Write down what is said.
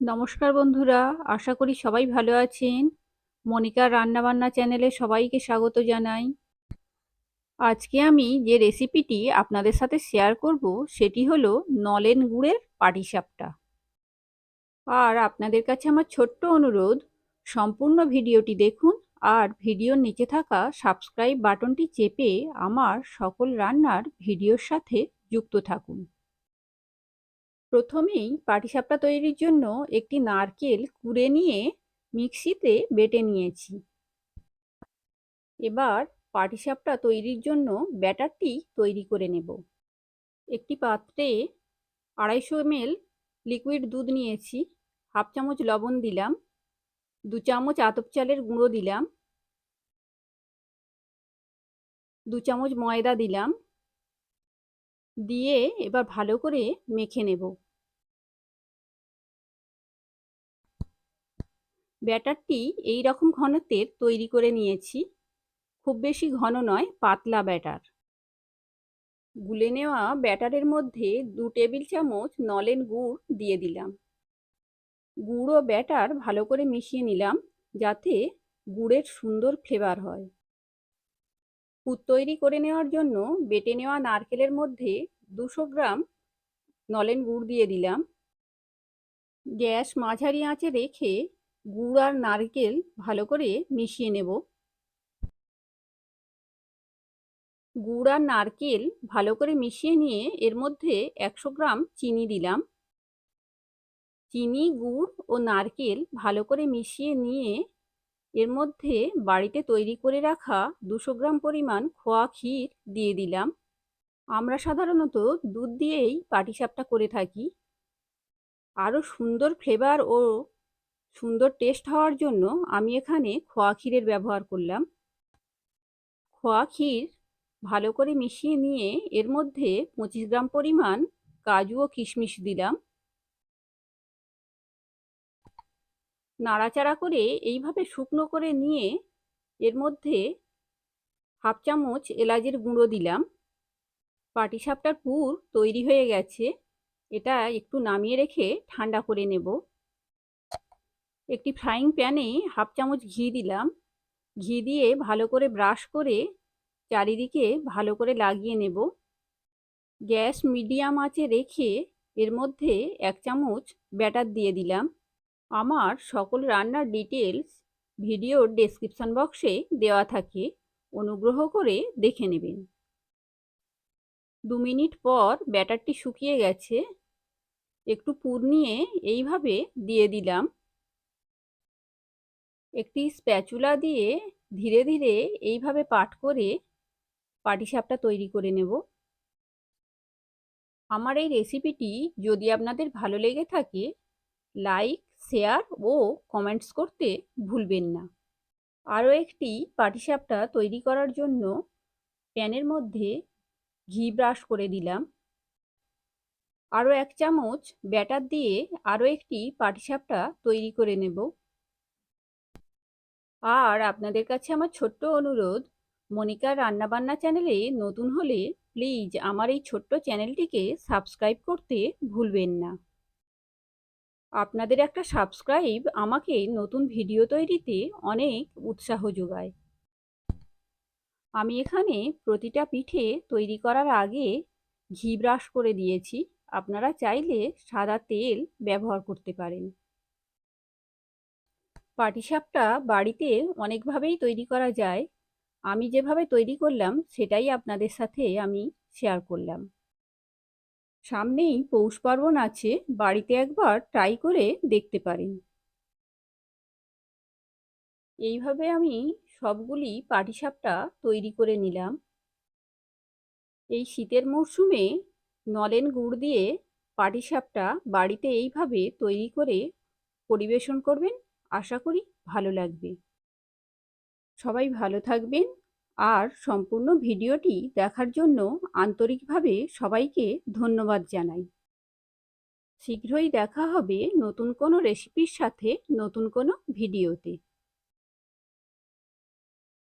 নমস্কার বন্ধুরা, আশা করি সবাই ভালো আছেন। মনিকার রান্নাবান্না চ্যানেলে সবাইকে স্বাগত জানাই। আজকে আমি যে রেসিপিটি আপনাদের সাথে শেয়ার করব, সেটি হলো নলেন গুড়ের পাটিসাপটা আর আপনাদের কাছে আমার ছোট্ট অনুরোধ, সম্পূর্ণ ভিডিওটি দেখুন আর ভিডিওর নিচে থাকা সাবস্ক্রাইব বাটনটি চেপে আমার সকল রান্নার ভিডিওর সাথে যুক্ত থাকুন। প্রথমেই পাটিসাপটা তৈরির জন্য একটি নারকেল কুড়ে নিয়ে মিক্সিতে বেটে নিয়েছি। এবার পাটিসাপটা তৈরির জন্য ব্যাটারটি তৈরি করে নেব। একটি পাত্রে আড়াইশো এমএল লিকুইড দুধ নিয়েছি, হাফ চামচ লবণ দিলাম, দু চামচ আতপ চালের গুঁড়ো দিলাম, দু চামচ ময়দা দিলাম দিয়ে এবার ভালো করে মেখে নেব। ব্যাটারটি এই রকম ঘনত্বের তৈরি করে নিয়েছি। খুব বেশি ঘন নয়, পাতলা ব্যাটার। গুলে নেওয়া ব্যাটারের মধ্যে দু টেবিল চামচ নলেন গুড় দিয়ে দিলাম। গুড় ও ব্যাটার ভালো করে মিশিয়ে নিলাম যাতে গুড়ের সুন্দর ফ্লেভার হয়। পুর তৈরি করে নেওয়ার জন্য বেটে নেওয়া নারকেলের মধ্যে দুশো গ্রাম নলেন গুড় দিয়ে দিলাম। গ্যাস মাঝারি আঁচে রেখে গুড় আর নারকেল ভালো করে মিশিয়ে নেব। গুড় আর নারকেল ভালো করে মিশিয়ে নিয়ে এর মধ্যে একশো গ্রাম চিনি দিলাম। চিনি, গুড় ও নারকেল ভালো করে মিশিয়ে নিয়ে এর মধ্যে বাড়িতে তৈরি করে রাখা দুশো গ্রাম পরিমাণ খোয়া ক্ষীর দিয়ে দিলাম। আমরা সাধারণত দুধ দিয়েই পাটিসাপটা করে থাকি। আরও সুন্দর ফ্লেভার ও সুন্দর টেস্ট হওয়ার জন্য আমি এখানে খোয়া ক্ষীরের ব্যবহার করলাম। খোয়া ক্ষীর ভালো করে মিশিয়ে নিয়ে এর মধ্যে পঁচিশ গ্রাম পরিমাণ কাজু ও কিশমিশ দিলাম। নাড়াচাড়া করে এইভাবে শুকনো করে নিয়ে এর মধ্যে হাফ চামচ এলাচের গুঁড়ো দিলাম। পাটিসাপটার পুর তৈরি হয়ে গেছে। এটা একটু নামিয়ে রেখে ঠান্ডা করে নেব। একটি ফ্রাইং প্যানে হাফ চামচ ঘি দিলাম। ঘি দিয়ে ভালো করে ব্রাশ করে চারিদিকে ভালো করে লাগিয়ে নেব। গ্যাস মিডিয়াম আঁচে রেখে এর মধ্যে এক চামচ ব্যাটার দিয়ে দিলাম। আমার সকল রান্নার ডিটেলস ভিডিওর ডেসক্রিপশন বক্সে দেওয়া থাকে। অনুগ্রহ করে দেখে নেবেন। দু মিনিট পর ব্যাটারটি শুকিয়ে গেছে। একটু পুর নিয়ে এইভাবে দিয়ে দিলাম। একটি স্প্যাচুলা দিয়ে ধীরে ধীরে এইভাবে পাট করে পাটিসাপটা তৈরি করে নেব। আমার এই রেসিপিটি যদি আপনাদের ভালো লেগে থাকে লাইক শেয়ার ও কমেন্টস করতে ভুলবেন না। আরও একটি পাটিসাপটা তৈরি করার জন্য প্যানের মধ্যে ঘি ব্রাশ করে দিলাম। আরও এক চামচ ব্যাটার দিয়ে আরও একটি পাটিসাপটা তৈরি করে নেব। আর আপনাদের কাছে আমার ছোট্ট অনুরোধ মনিকার রান্নাবান্না চ্যানেলে নতুন হলে প্লিজ আমার এই ছোট্ট চ্যানেলটিকে সাবস্ক্রাইব করতে ভুলবেন না। আপনাদের একটা সাবস্ক্রাইব আমাকে নতুন ভিডিও তৈরিতে অনেক উৎসাহ যোগায়। আমি এখানে প্রতিটা পিঠে তৈরি করার আগে ঘি ব্রাশ করে দিয়েছি। আপনারা চাইলে সাদা তেল ব্যবহার করতে পারেন। পাটিসাপটা বাড়িতে অনেকভাবেই তৈরি করা যায়। আমি যেভাবে তৈরি করলাম, সেটাই আপনাদের সাথে আমি শেয়ার করলাম। সামনেই পৌষ পার্বণ আছে, বাড়িতে একবার ট্রাই করে দেখতে পারেন। এইভাবে আমি সবগুলি পাটিসাপটা তৈরি করে নিলাম। এই শীতের মরশুমে নলেন গুড় দিয়ে পাটিসাপটা বাড়িতে এইভাবে তৈরি করে পরিবেশন করবেন, আশা করি ভালো লাগবে। সবাই ভালো থাকবেন আর সম্পূর্ণ ভিডিওটি দেখার জন্য আন্তরিকভাবে সবাইকে ধন্যবাদ জানাই। শীঘ্রই দেখা হবে নতুন কোনো রেসিপির সাথে নতুন কোনো ভিডিওতে।